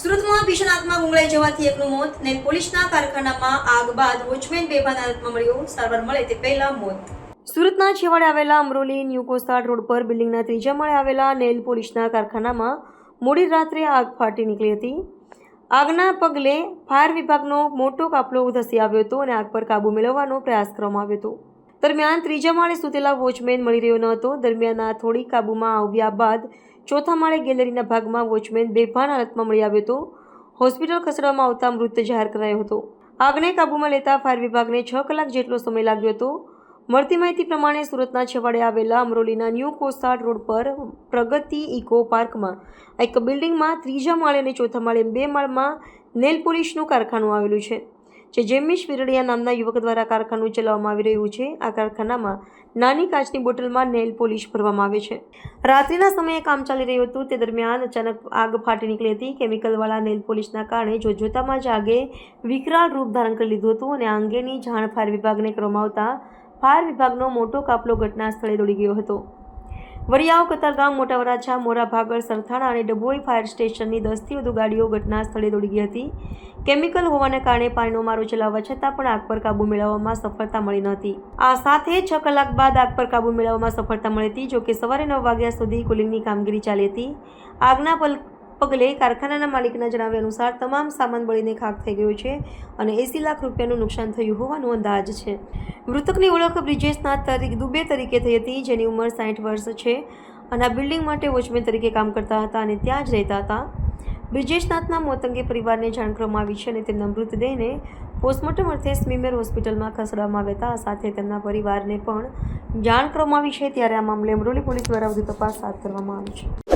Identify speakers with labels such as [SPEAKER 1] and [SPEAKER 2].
[SPEAKER 1] સુરતમાં ભીષણ આગમાં ગુંગળાઈ જવાથી એકનું મોત ને પોલીસના કારખાનામાં આગ બાદ વોચમેન બેભાન હાલતમાં મળ્યો. સારવાર મળે તે પહેલા મોત. સુરતના છેવાડે આવેલા અમરોલી ન્યુ કોસ્ટાડ રોડ પર બિલ્ડિંગના ત્રીજા માળે આવેલા નેલ પોલીસના કારખાનામાં મોડી રાત્રે આગ ફાટી નીકળી હતી. આગના પગલે ફાયર વિભાગનો મોટો કાફલો ધસી આવ્યો હતો અને આગ પર કાબુ મેળવવાનો પ્રયાસ કરવામાં આવ્યો હતો. દરમિયાન ત્રીજા માળે સૂતેલા વોચમેન મળી રહ્યો ન હતો. દરમિયાન આ થોડી કાબૂમાં આવ્યા બાદ ચોથા માળે ગેલેરીના ભાગમાં વોચમેન બેભાન હાલતમાં મળી આવ્યો હતો. હોસ્પિટલ ખસેડવામાં આવતા મૃત જાહેર કરાયો હતો. આગને કાબૂમાં લેતા ફાયર વિભાગને છ કલાક જેટલો સમય લાગ્યો હતો. મળતી માહિતી પ્રમાણે સુરતના છેવાડે આવેલા અમરોલીના ન્યૂ કોસાડ રોડ પર પ્રગતિ ઇકો પાર્કમાં એક બિલ્ડિંગમાં ત્રીજા માળે અને ચોથા માળે બે માળમાં નેલ પોલિશનું કારખાનું આવેલું છે. જે જેમિશ વિરડિયા નામના યુવક દ્વારા કારખાનું ચલાવવામાં આવી રહ્યું છે. આ કારખાનામાં નાની કાચની બોટલમાં નેલ પોલિશ ભરવામાં આવે છે. રાત્રિના સમયે કામ ચાલી રહ્યું હતું. તે દરમિયાન અચાનક આગ ફાટી નીકળી હતી. કેમિકલવાળા નેલ પોલિશના કારણે જોતજોતામાં જ આગે વિકરાળ રૂપ ધારણ કરી લીધું હતું અને આ અંગેની જાણ ફાયર વિભાગને કરવામાં આવતા ફાયર વિભાગનો મોટો કાફલો ઘટના સ્થળે દોડી ગયો હતો. વરિયાવ કતારગામ મોટા વરાછા મોરા ભાગળ સરથાણા અને ડભોઈ ફાયર સ્ટેશનની દસથી વધુ ગાડીઓ ઘટના સ્થળે દોડી ગઈ હતી. કેમિકલ હોવાને કારણે પાણીનો મારો ચલાવવા છતાં પણ આગ પર કાબુ મેળવવામાં સફળતા મળી ન હતી. આ સાથે છ કલાક બાદ આગ પર કાબુ મેળવવામાં સફળતા મળી હતી, જોકે સવારે નવ વાગ્યા સુધી કુલિંગની કામગીરી ચાલી હતી. આગના પલ પગલે કારખાનાના માલિકના જણાવ્યા અનુસાર તમામ સામાન બળીને ખાક થઈ ગયો છે અને એંસી લાખ રૂપિયાનું નુકસાન થયું હોવાનો અંદાજ છે. મૃતકની ઓળખ બ્રિજેશનાથ તરીકે દુબે તરીકે થઈ હતી, જેની ઉંમર સાઠ વર્ષ છે અને આ બિલ્ડિંગ માટે વોચમેન તરીકે કામ કરતા હતા અને ત્યાં જ રહેતા હતા. બ્રિજેશનાથના મોત અંગે પરિવારને જાણ કરવામાં આવી છે અને તેમના મૃતદેહને પોસ્ટમોર્ટમ અર્થે સ્મીમેર હોસ્પિટલમાં ખસેડવામાં આવ્યા હતા. સાથે તેમના પરિવારને પણ જાણ કરવામાં આવી છે. ત્યારે આ મામલે અમરોલી પોલીસ દ્વારા વધુ તપાસ હાથ ધરવામાં આવી છે.